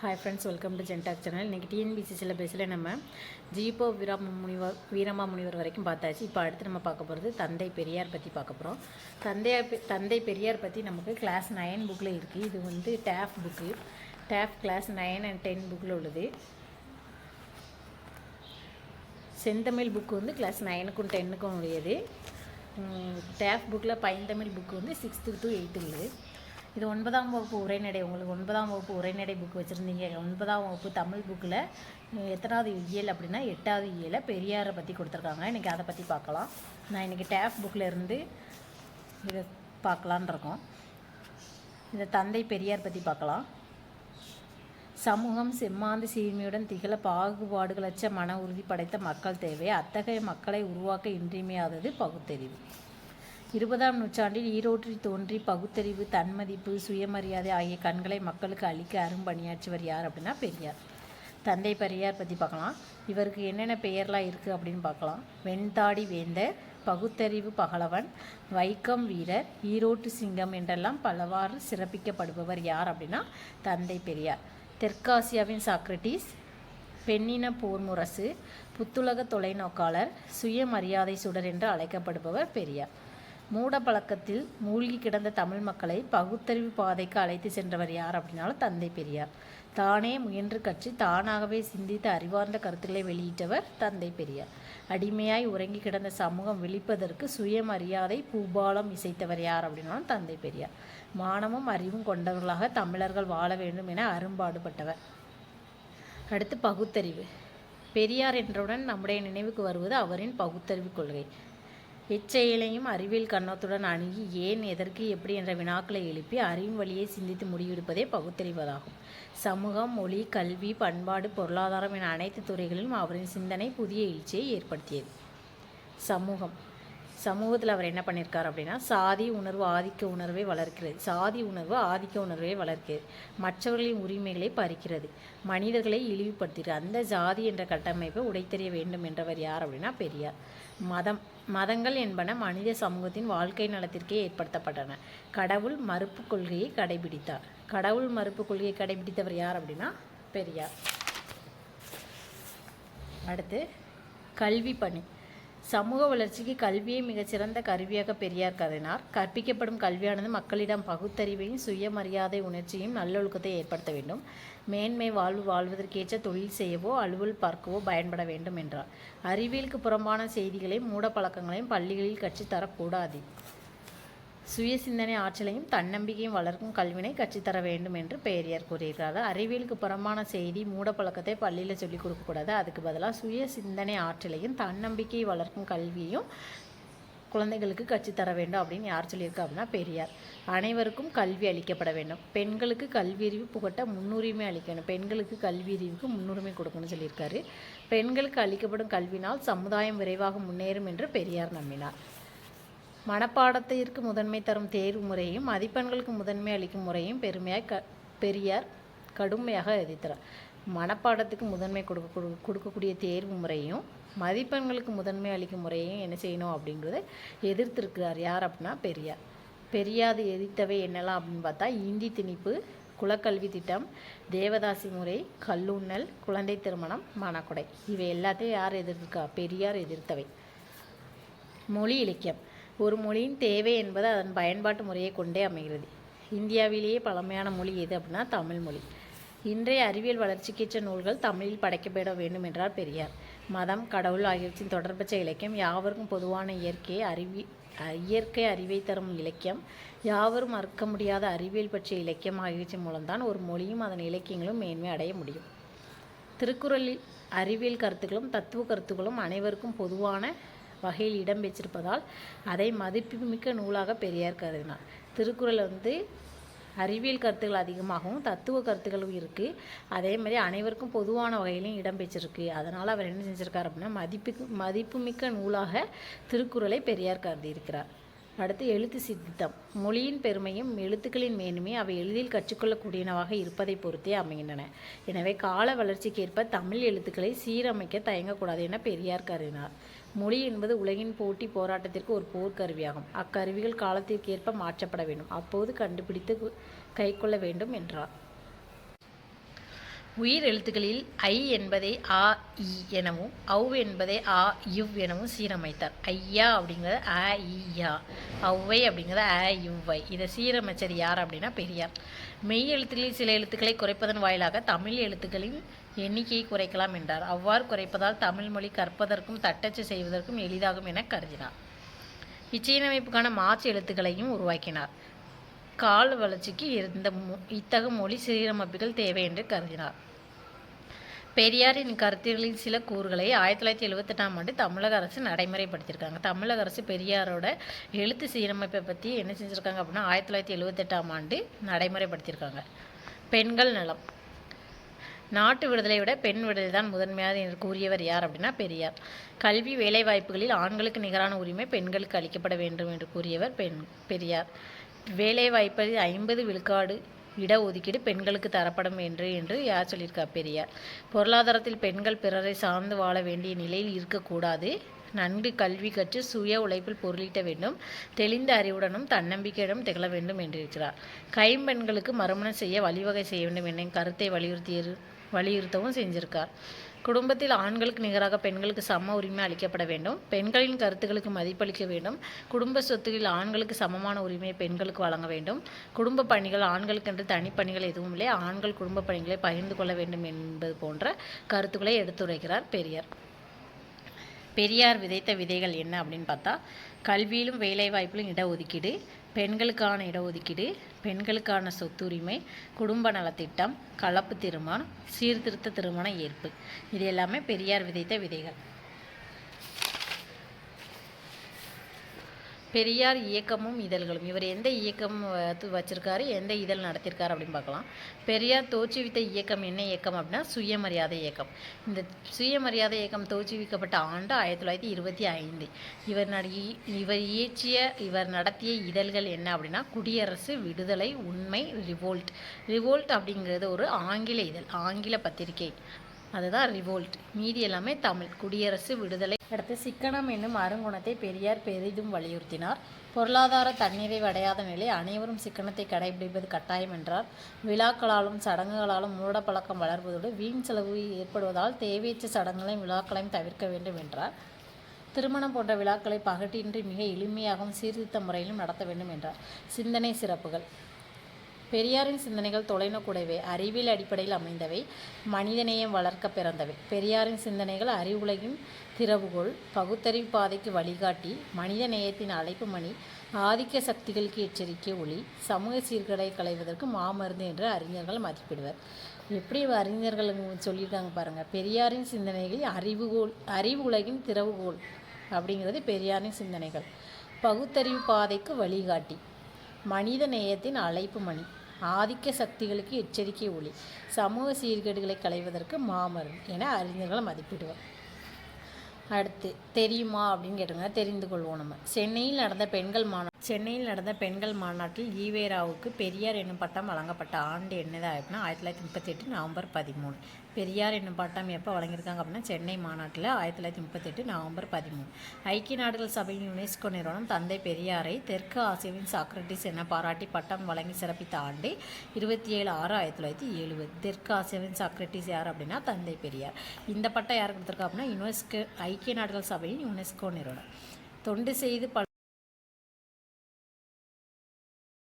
Hi friends welcome to Gentalk channel இன்றைக்கி TNPSC சிலபஸில் நம்ம ஜீபோ வீராம முனிவர் வீரமா முனிவர் வரைக்கும் பார்த்தாச்சு. இப்போ அடுத்து நம்ம பார்க்க போகிறது தந்தை பெரியார் பற்றி பார்க்க போகிறோம் தந்தையார் தந்தை பெரியார் பற்றி நமக்கு கிளாஸ் நைன் புக்கில் இருக்குது இது வந்து டேஃப் புக்கு டேஃப் கிளாஸ் நைன் அண்ட் டென் புக்கில் உள்ளது. செந்தமிழ் புக்கு வந்து கிளாஸ் நைனுக்கும் டென்னுக்கும் உடையது. டேஃப் புக்கில் பைந்தமிழ் புக்கு வந்து சிக்ஸ்த்து டு எயித்து உள்ளது இது ஒன்பதாம் வகுப்பு உரைநடை. உங்களுக்கு ஒன்பதாம் வகுப்பு உரைநடை புக் வச்சுருந்தீங்க. ஒன்பதாம் வகுப்பு தமிழ் புக்கில் எத்தனாவது இயல் அப்படின்னா எட்டாவது இயலை பெரியாரை பற்றி கொடுத்துருக்காங்க. இன்றைக்கி அதை பற்றி பார்க்கலாம். நான் இன்றைக்கி டேஃப் புக்கில் இருந்து இதை பார்க்கலான் இருக்கோம். இந்த தந்தை பெரியார் பற்றி பார்க்கலாம். சமூகம் செம்மாந்து சீர்மையுடன் திகழ பாகுபாடுகளற்ற மன உறுதி படைத்த மக்கள் தேவை. அத்தகைய மக்களை உருவாக்க இன்றியமையாதது பகுத்தறிவு. இருபதாம் நூற்றாண்டில் ஈரோட்டில் தோன்றி பகுத்தறிவு தன்மதிப்பு சுயமரியாதை ஆகிய கண்களை மக்களுக்கு அளிக்க அரும்பணியாற்றியவர் யார் அப்படின்னா பெரியார். தந்தை பெரியார் பற்றி பார்க்கலாம். இவருக்கு என்னென்ன பெயர்லாம் இருக்குது அப்படின்னு பார்க்கலாம். வெண்தாடி வேந்தர் பகுத்தறிவு பகலவன் வைக்கம் வீரர் ஈரோட்டு சிங்கம் என்றெல்லாம் பலவாறு சிறப்பிக்கப்படுபவர் யார் அப்படின்னா தந்தை பெரியார். தெற்காசியாவின் சாக்ரட்டிஸ் பெண்ணின போர்முரசு புத்துலக தொலைநோக்காளர் சுயமரியாதை சுடர் என்று அழைக்கப்படுபவர் பெரியார். மூட பழக்கத்தில் மூழ்கி கிடந்த தமிழ் மக்களை பகுத்தறிவு பாதைக்கு அழைத்து சென்றவர் யார் அப்படின்னாலும் தந்தை பெரியார். தானே முயன்று கற்று தானாகவே சிந்தித்து அறிவார்ந்த கருத்துக்களை வெளியிட்டவர் தந்தை பெரியார். அடிமையாய் உறங்கி கிடந்த சமூகம் விழிப்பதற்கு சுயமரியாதை பூபாலம் இசைத்தவர் யார் அப்படின்னாலும் தந்தை பெரியார். மானமும் அறிவும் கொண்டவர்களாக தமிழர்கள் வாழ வேண்டும் என அரும்பாடுபட்டவர். அடுத்து பகுத்தறிவு. பெரியார் என்றவுடன் நம்முடைய நினைவுக்கு வருவது அவரின் பகுத்தறிவு கொள்கை. எச்செயலையும் அறிவியல் கண்ணத்துடன் அணுகி ஏன் எதற்கு எப்படி என்ற வினாக்களை எழுப்பி அறிவின் வழியை சிந்தித்து முடிவெடுப்பதே பகுத்தறிவதாகும் சமூகம் மொழி கல்வி பண்பாடு பொருளாதாரம் என அனைத்து துறைகளிலும் அவரின் சிந்தனை புதிய எழுச்சியை ஏற்படுத்தியது. சமூகம். சமூகத்தில் அவர் என்ன பண்ணியிருக்கார் அப்படின்னா சாதி உணர்வு ஆதிக்க உணர்வை வளர்க்கிறது. சாதி உணர்வு ஆதிக்க உணர்வை வளர்க்கிறது. மற்றவர்களின் உரிமைகளை பறிக்கிறது. மனிதர்களை இழிவுபடுத்துகிறது. அந்த ஜாதி என்ற கட்டமைப்பை உடைத்தெறிய வேண்டும் என்றவர் யார் அப்படின்னா பெரியார். மதம் மதங்கள் என்பன மனித சமூகத்தின் வாழ்க்கை நலத்திற்கே ஏற்படுத்தப்பட்டன. கடவுள் மறுப்பு கொள்கையை கடைபிடித்தார். கடவுள் மறுப்பு கொள்கையை கடைபிடித்தவர் யார் அப்படின்னா பெரியார். அடுத்து கல்வி பணி. சமூக வளர்ச்சிக்கு கல்வியை மிகச்சிறந்த கருவியாக பெரியார் கருதினார். கற்பிக்கப்படும் கல்வியானது மக்களிடம் பகுத்தறிவையும் சுயமரியாதை உணர்ச்சியும் நல்லொழுக்கத்தை ஏற்படுத்த வேண்டும். மேன்மை வாழ்வு வாழ்வதற்கேற்ற தொழில் செய்யவோ அலுவல் பார்க்கவோ பயன்பட வேண்டும் என்றார். அறிவியலுக்கு புறம்பான செய்திகளையும் மூட பழக்கங்களையும் பள்ளிகளில் கற்றுத்தரக்கூடாது சுய சிந்தனை ஆற்றலையும் தன்னம்பிக்கையும் வளர்க்கும் கல்வினை கற்றுத்தர வேண்டும் என்று பெரியார் கூறியிருக்கிறார். அறிவியலுக்கு புறம்பான செய்தி மூடப்பழக்கத்தை பள்ளியில் சொல்லிக் கொடுக்கக்கூடாது. அதுக்கு பதிலாக சுய சிந்தனை ஆற்றலையும் தன்னம்பிக்கையை வளர்க்கும் கல்வியும் குழந்தைகளுக்கு கற்றுத்தர வேண்டும் அப்படின்னு யார் சொல்லியிருக்கா அப்படின்னா பெரியார். அனைவருக்கும் கல்வி அளிக்கப்பட வேண்டும். பெண்களுக்கு கல்வியறிவு புகட்ட முன்னுரிமை அளிக்கணும். பெண்களுக்கு கல்வியறிவுக்கு முன்னுரிமை கொடுக்கணும்னு சொல்லியிருக்காரு. பெண்களுக்கு அளிக்கப்படும் கல்வினால் சமுதாயம் விரைவாக முன்னேறும் என்று பெரியார் நம்பினார். மனப்பாடத்திற்கு முதன்மை தரும் தேர்வு முறையும் மதிப்பெண்களுக்கு முதன்மை அளிக்கும் முறையும் பெருமையாக க பெரியார் கடுமையாக எதிர்த்தார். மனப்பாடத்துக்கு முதன்மை கொடுக்க கொடு- கொடுக்கக்கூடிய தேர்வு முறையும் மதிப்பெண்களுக்கு முதன்மை அளிக்கும் முறையும் என்ன செய்யணும் அப்படிங்கிறத எதிர்த்திருக்கிறார் யார் அப்படின்னா பெரியார். பெரியார் எதிர்த்தவை என்னெல்லாம் அப்படின்னு பார்த்தா இந்தி திணிப்பு குலக்கல்வி திட்டம் தேவதாசி முறை கல்லுண்ணல் குழந்தை திருமணம் மணக்கொடை இவை எல்லாத்தையும் யார் எதிர்த்திருக்கா? பெரியார் எதிர்த்தவை. மொழி இலக்கியம். ஒரு மொழியின் தேவை என்பது அதன் பயன்பாட்டு முறையை கொண்டே அமைகிறது. இந்தியாவிலேயே பழமையான மொழி எது அப்படின்னா தமிழ் மொழி. இன்றைய அறிவியல் வளர்ச்சிக்கேற்ற நூல்கள் தமிழில் படைக்கப்பட வேண்டும் என்றார் பெரியார். மதம் கடவுள் ஆகியவற்றின் தொடர்பற்ற இலக்கியம் யாவருக்கும் பொதுவான இயற்கை அறிவி இயற்கை அறிவை தரும் இலக்கியம் யாவரும் மறுக்க முடியாத அறிவியல் பற்றிய இலக்கியம் ஆகியவற்றின் மூலம்தான் ஒரு மொழியும் அதன் இலக்கியங்களும் மேன்மை அடைய முடியும். திருக்குறளில் அறிவியல் கருத்துக்களும் தத்துவ கருத்துக்களும் அனைவருக்கும் பொதுவான வகையில் இடம் பெற்றிருப்பதால் அதை மதிப்புமிக்க நூலாக பெரியார் கருதினார். திருக்குறள் வந்து அறிவியல் கருத்துக்கள் அதிகமாகவும் தத்துவ கருத்துக்களும் இருக்குது அதே மாதிரி அனைவருக்கும் பொதுவான வகையிலையும் இடம் பெற்றிருக்கு. அதனால் அவர் என்ன செஞ்சிருக்கார் அப்படின்னா மதிப்பு மதிப்புமிக்க நூலாக திருக்குறளை பெரியார் கருதியிருக்கிறார். அடுத்து எழுத்து சித்தம். மொழியின் பெருமையும் எழுத்துக்களின் மேன்மை அவை எளிதில் கற்றுக்கொள்ளக்கூடியனவாக இருப்பதை பொறுத்தே அமைகின்றன. எனவே கால வளர்ச்சிக்கேற்ப தமிழ் எழுத்துக்களை சீரமைக்க தயங்கக்கூடாது என பெரியார் கருதினார். மொழி என்பது உலகின் போட்டி போராட்டத்திற்கு ஒரு போர்க்கருவியாகும். அக்கருவிகள் காலத்திற்கேற்ப மாற்றப்பட வேண்டும். அப்போது கண்டுபிடித்து கைக்கொள்ள வேண்டும் என்றார். உயிர் எழுத்துக்களில் ஐ என்பதை ஆ இ எனவும் ஔ என்பதை ஆ இவ் எனவும் சீரமைத்தார். ஐயா அப்படிங்கிறது அ இ யா. ஔவை அப்படிங்கிறது அ இவ்வை இதை சீரமைச்சர் யார் அப்படின்னா பெரியார். மெய் எழுத்துக்களில் சில எழுத்துக்களை குறைப்பதன் வாயிலாக தமிழ் எழுத்துக்களின் எண்ணிக்கையை குறைக்கலாம் என்றார். அவ்வாறு குறைப்பதால் தமிழ் மொழி கற்பதற்கும் தட்டச்சு செய்வதற்கும் எளிதாகும் என கருதினார். இச்சீரமைப்புக்கான மாற்று எழுத்துக்களையும் உருவாக்கினார். கால வளர்ச்சிக்கு இருந்த மொ- இத்தகு மொழி சீரமைப்புகள் தேவை என்று கருதினார். பெரியாரின் கருத்துகளின் சில கூறுகளை ஆயிரத்தி தொள்ளாயிரத்தி எழுபத்தெட்டாம் ஆண்டு தமிழக அரசு நடைமுறைப்படுத்தியிருக்காங்க. தமிழக அரசு பெரியாரோட எழுத்து சீரமைப்பை பற்றி என்ன செஞ்சுருக்காங்க அப்படின்னா ஆயிரத்தி தொள்ளாயிரத்தி எழுபத்தெட்டாம் ஆண்டு நடைமுறைப்படுத்தியிருக்காங்க. பெண்கள் நலம். நாட்டு விடுதலை விட பெண் விடுதலை தான் முதன்மையானது என்று கூறியவர் யார் அப்படின்னா பெரியார். கல்வி வேலைவாய்ப்புகளில் ஆண்களுக்கு நிகரான உரிமை பெண்களுக்கு அளிக்கப்பட வேண்டும் என்று கூறியவர் பெண் பெரியார். வேலைவாய்ப்பில் ஐம்பது விழுக்காடு இடஒதுக்கீடு பெண்களுக்கு தரப்படும் என்று என்று யார் சொல்லியிருக்கா பெரியார்? பொருளாதாரத்தில் பெண்கள் பிறரை சார்ந்து வாழ வேண்டிய நிலையில் இருக்கக்கூடாது. நன்கு கல்வி கற்று சுய உழைப்பில் பொருளீட்ட வேண்டும். தெளிந்த அறிவுடனும் தன்னம்பிக்கையுடன் திகழ வேண்டும் என்றிருக்கிறார் கைம்பெண்களுக்கு மறுமணம் செய்ய வழிவகை செய்ய வேண்டும் என்ற கருத்தை வலியுறுத்தியது வலியுறுத்தவும் செஞ்சிருக்கார். குடும்பத்தில் ஆண்களுக்கு நிகராக பெண்களுக்கு சம உரிமை அளிக்கப்பட வேண்டும். பெண்களின் கருத்துக்களுக்கு மதிப்பளிக்க வேண்டும். குடும்ப சொத்துகளில் ஆண்களுக்கு சமமான உரிமையை பெண்களுக்கு வழங்க வேண்டும். குடும்ப பணிகள் ஆண்களுக்கென்று தனிப்பணிகள் எதுவும் இல்லை. ஆண்கள் குடும்ப பணிகளை பகிர்ந்து கொள்ள வேண்டும் என்பது போன்ற கருத்துக்களை எடுத்துரைக்கிறார் பெரியார். பெரியார் விதைத்த விதைகள் என்ன அப்படின்னு பார்த்தா கல்வியிலும் வேலைவாய்ப்பிலும் இடஒதுக்கீடு பெண்களுக்கான இடஒதுக்கீடு பெண்களுக்கான சொத்துரிமை குடும்ப நலத்திட்டம் கலப்பு திருமணம் சீர்திருத்த திருமண ஏற்பு. இது எல்லாமே பெரியார் விதைத்த விதைகள். பெரியார் இயக்கமும் இதழ்களும். இவர் எந்த இயக்கம் வச்சிருக்காரு எந்த இதழ் நடத்தியிருக்காரு அப்படின்னு பார்க்கலாம். பெரியார் தோற்றுவித்த இயக்கம் என்ன இயக்கம் அப்படின்னா சுயமரியாதை இயக்கம். இந்த சுயமரியாதை இயக்கம் தோற்றுவிக்கப்பட்ட ஆண்டு ஆயிரத்தி தொள்ளாயிரத்தி இருபத்தி ஐந்து. இவர் நடி இவர் இயற்றிய இவர் நடத்திய இதழ்கள் என்ன அப்படின்னா குடியரசு விடுதலை உண்மை ரிவோல்ட். ரிவோல்ட் அப்படிங்கிறது ஒரு ஆங்கில இதழ் ஆங்கில பத்திரிகை. அதுதான் ரிவோல்ட் மீதி எல்லாமே தமிழ். குடியரசு விடுதலை. அடுத்து சிக்கனம் என்னும் அருங்குணத்தை பெரியார் பெரிதும் வலியுறுத்தினார். பொருளாதார தன்னிறைவு அடையாத நிலை அனைவரும் சிக்கனத்தை கடைபிடிப்பது கட்டாயம் என்றார். விழாக்களாலும் சடங்குகளாலும் மூடப்பழக்கம் வளர்வதோடு வீண் செலவு ஏற்படுவதால் தேவையற்ற சடங்குகளையும் விழாக்களையும் தவிர்க்க வேண்டும் என்றார். திருமணம் போன்ற விழாக்களை பகட்டின்றி மிக எளிமையாகவும் சீர்திருத்த முறையிலும் நடத்த வேண்டும் என்றார். சிந்தனை சிறப்புகள். பெரியாரின் சிந்தனைகள் தொலைநோக்குடையவை அறிவியல் அடிப்படையில் அமைந்தவை மனிதநேயம் வளர்க்க பிறந்தவை. பெரியாரின் சிந்தனைகள் அறிவுலகின் திறவுகோள் பகுத்தறிவு பாதைக்கு வழிகாட்டி மனித நேயத்தின் அழைப்பு மணி ஆதிக்க சக்திகளுக்கு எச்சரிக்கை ஒளி சமூக சீர்கேடை களைவதற்கு மாமருந்து என்று அறிஞர்கள் மதிப்பிடுவர். எப்படி அறிஞர்கள் சொல்லியிருக்காங்க பாருங்கள் பெரியாரின் சிந்தனைகள் அறிவுகோல் அறிவு உலகின் திறவுகோல் அப்படிங்கிறது பெரியாரின் சிந்தனைகள். பகுத்தறிவு பாதைக்கு வழிகாட்டி. மனித நேயத்தின் அழைப்பு மணி. ஆதிக்க சக்திகளுக்கு எச்சரிக்கை ஒளி. சமூக சீர்கேடுகளை களைவதற்கு மாமரம் என அறிஞர்கள் மதிப்பிடுவர். அடுத்து தெரியுமா அப்படின்னு கேட்டுங்க தெரிந்து கொள்வோம் நம்ம. சென்னையில் நடந்த பெண்கள் மாநா சென்னையில் நடந்த பெண்கள் மாநாட்டில் ஈவேராவுக்கு பெரியார் என்னும் பட்டம் வழங்கப்பட்ட ஆண்டு என்னதாக அப்படின்னா ஆயிரத்தி தொள்ளாயிரத்தி முப்பத்தி எட்டு நவம்பர் பதிமூணு. பெரியார் என்னும் பட்டம் எப்போ வழங்கியிருக்காங்க அப்படின்னா சென்னை மாநாட்டில் ஆயிரத்தி தொள்ளாயிரத்தி முப்பத்தெட்டு நவம்பர் பதிமூணு. ஐக்கிய நாடுகள் சபையின் யுனெஸ்கோ நிறுவனம் தந்தை பெரியாரை தெற்கு ஆசியாவின் சாக்ரட்டிஸ் என பாராட்டி பட்டம் வழங்கி சிறப்பித்த ஆண்டு இருபத்தி ஏழு ஆறு ஆயிரத்தி தொள்ளாயிரத்தி எழுபது. தெற்கு ஆசியாவின் சாக்ரட்டிஸ் யார் அப்படின்னா தந்தை பெரியார். இந்த பட்டம் யார் கொடுத்துருக்கா அப்படின்னா யுனெஸ்கோ ஐக்கிய நாடுகள் சபையின் யுனெஸ்கோ நிறுவனம். தொண்டு செய்து பல